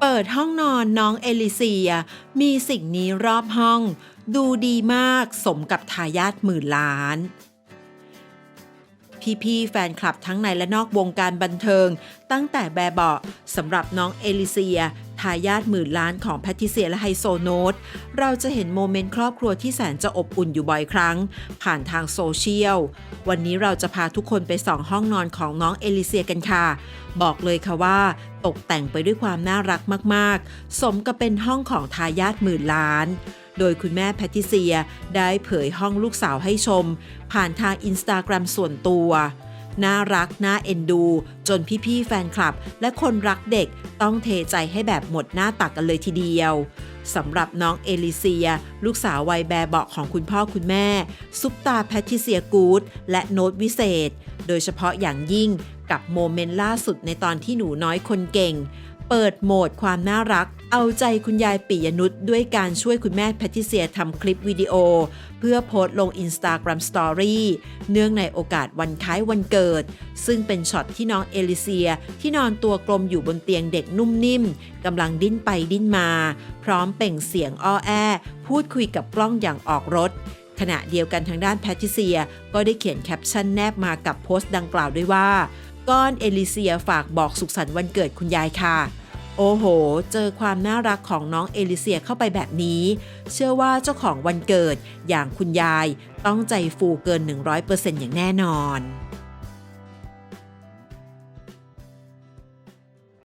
เปิดห้องนอนน้องเอลิเซีย มีสิ่งนี้รอบห้อง ดูดีมากสมกับทายาทหมื่นล้าน พี่ๆแฟนคลับทั้งในและนอกวงการบันเทิง ตั้งแต่แบบเบาะสำหรับน้องเอลิเซีย ทายาทหมื่นล้านของแพทิเซียและไฮโซโนตเราจะเห็นโมเมนต์ครอบครัวที่แสนจะอบอุ่นอยู่บ่อยครั้ง ผ่านทางโซเชียล วันนี้เราจะพาทุกคนไปส่องห้องนอนของน้องเอลิเซียกันค่ะ บอกเลยค่ะว่า ตกแต่งไปด้วยความน่ารักมากๆ สมกับเป็นห้องของทายาทหมื่นล้าน โดยคุณแม่แพทริเซียได้เผยห้องลูกสาวให้ชม ผ่านทางอินสตาแกรมส่วนตัว น่ารัก น่าเอ็นดู จนพี่ๆแฟนคลับ และคนรักเด็กต้องเทใจให้แบบหมดหน้าตักกันเลยทีเดียวสำหรับน้องเอลิเซีย ลูกสาววัยแบบเบาะของคุณพ่อคุณแม่ ซุปตาแพทิเซียกูดและโน้ตวิเศษ โดยเฉพาะอย่างยิ่งกับโมเมนต์ล่าสุดในตอนที่หนูน้อยคนเก่ง เปิดโหมดความน่ารัก เอาใจคุณยายปิยนุชด้วยการช่วยคุณแม่แพทิเซียทำคลิปวิดีโอ เพื่อโพสต์ลง Instagram Story เนื่องในโอกาสวันคล้ายวันเกิด ซึ่งเป็นช็อตที่น้องเอลิเซียที่นอนตัวกลมอยู่บนเตียงเด็กนุ่มนิ่มกำลังดิ้นไปดิ้นมา พร้อมเปล่งเสียงอ้อแอ พูดคุยกับกล้องอย่างออกรถขณะเดียวกันทางด้านแพทริเซียก็ได้เขียนแคปชั่นแนบมากับโพสต์ดังกล่าวด้วยว่า ก้อนเอลิเซียฝากบอกสุขสันต์วันเกิดคุณยายค่ะ โอ้โห เจอความน่ารักของน้องเอลิเซียเข้าไปแบบนี้ เชื่อว่าเจ้าของวันเกิดอย่างคุณยายต้องใจฟูเกิน 100%อย่างแน่นอน